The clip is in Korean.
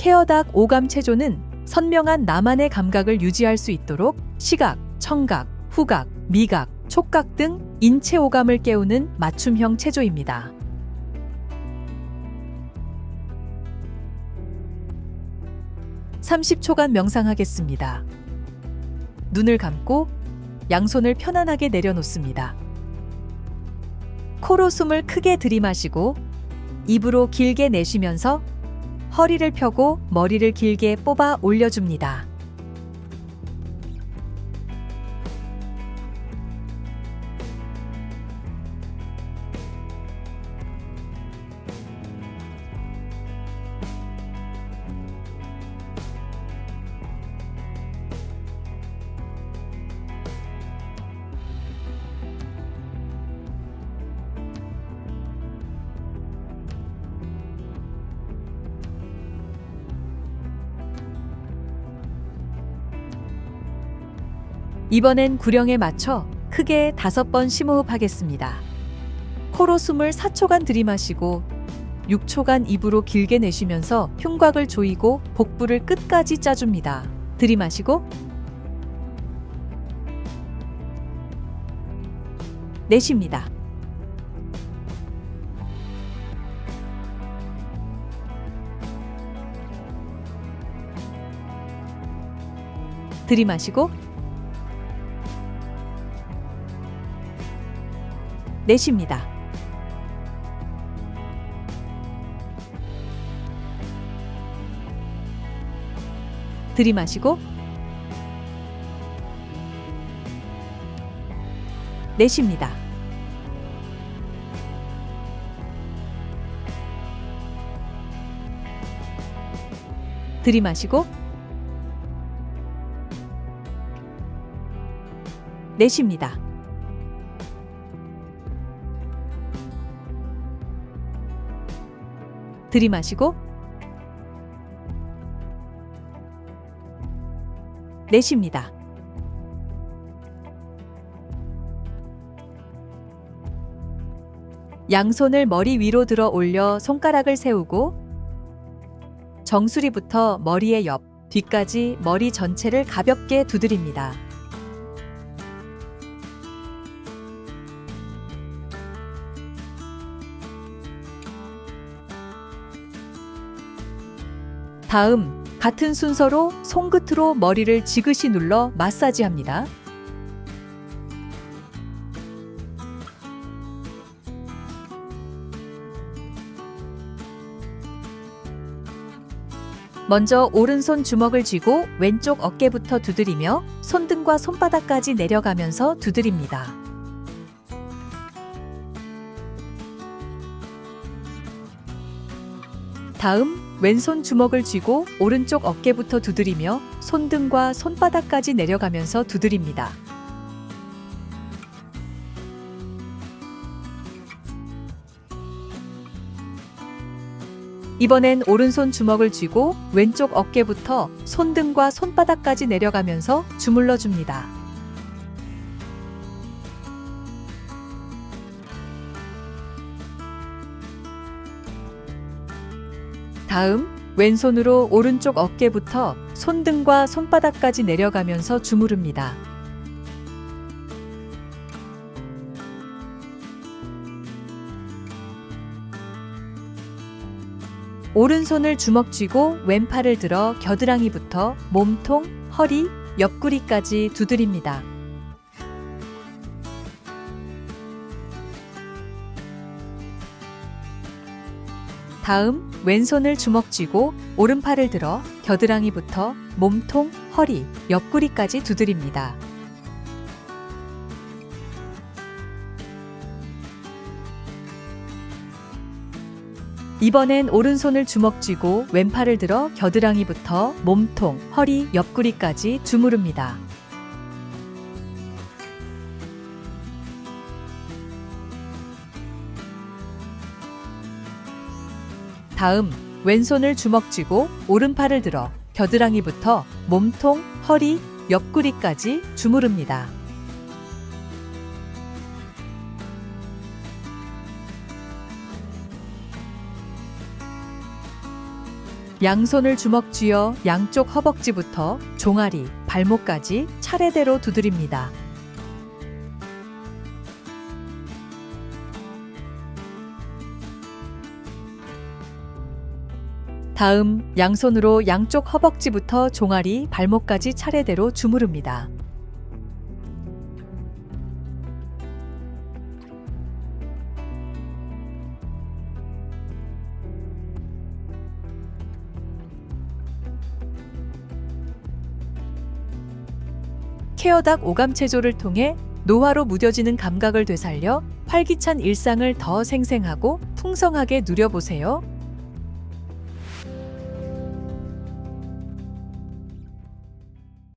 케어닥 오감 체조는 선명한 나만의 감각을 유지할 수 있도록 시각, 청각, 후각, 미각, 촉각 등 인체 오감을 깨우는 맞춤형 체조입니다. (30초간) 명상하겠습니다. 눈을 감고 양손을 편안하게 내려놓습니다. 코로 숨을 크게 들이마시고 입으로 길게 내쉬면서 허리를 펴고 머리를 길게 뽑아 올려줍니다. 이번엔 구령에 맞춰 크게 다섯 번 심호흡하겠습니다. 코로 숨을 4초간 들이마시고 6초간 입으로 길게 내쉬면서 흉곽을 조이고 복부를 끝까지 짜줍니다. 들이마시고 내쉽니다. 들이마시고 내쉽니다. 들이마시고 내쉽니다. 들이마시고 내쉽니다. 들이마시고 내쉽니다. 양손을 머리 위로 들어 올려 손가락을 세우고 정수리부터 머리의 옆, 뒤까지 머리 전체를 가볍게 두드립니다. 다음 같은 순서로 손끝으로 머리를 지그시 눌러 마사지합니다. 먼저 오른손 주먹을 쥐고 왼쪽 어깨부터 두드리며 손등과 손바닥까지 내려가면서 두드립니다. 다음 왼손 주먹을 쥐고 오른쪽 어깨부터 두드리며 손등과 손바닥까지 내려가면서 두드립니다. 이번엔 오른손 주먹을 쥐고 왼쪽 어깨부터 손등과 손바닥까지 내려가면서 주물러 줍니다. 다음 왼손으로 오른쪽 어깨부터 손등과 손바닥까지 내려가면서 주무릅니다. 오른손을 주먹 쥐고 왼팔을 들어 겨드랑이부터 몸통, 허리, 옆구리까지 두드립니다. 다음 왼손을 주먹 쥐고 오른팔을 들어 겨드랑이부터 몸통, 허리, 옆구리까지 두드립니다. 이번엔 오른손을 주먹 쥐고 왼팔을 들어 겨드랑이부터 몸통, 허리, 옆구리까지 주무릅니다. 다음 왼손을 주먹 쥐고 오른팔을 들어 겨드랑이부터 몸통, 허리, 옆구리까지 주무릅니다. 양손을 주먹 쥐어 양쪽 허벅지부터 종아리, 발목까지 차례대로 두드립니다. 다음 양손으로 양쪽 허벅지부터 종아리, 발목까지 차례대로 주무릅니다. 케어닥 오감 체조를 통해 노화로 무뎌지는 감각을 되살려 활기찬 일상을 더 생생하고 풍성하게 누려보세요.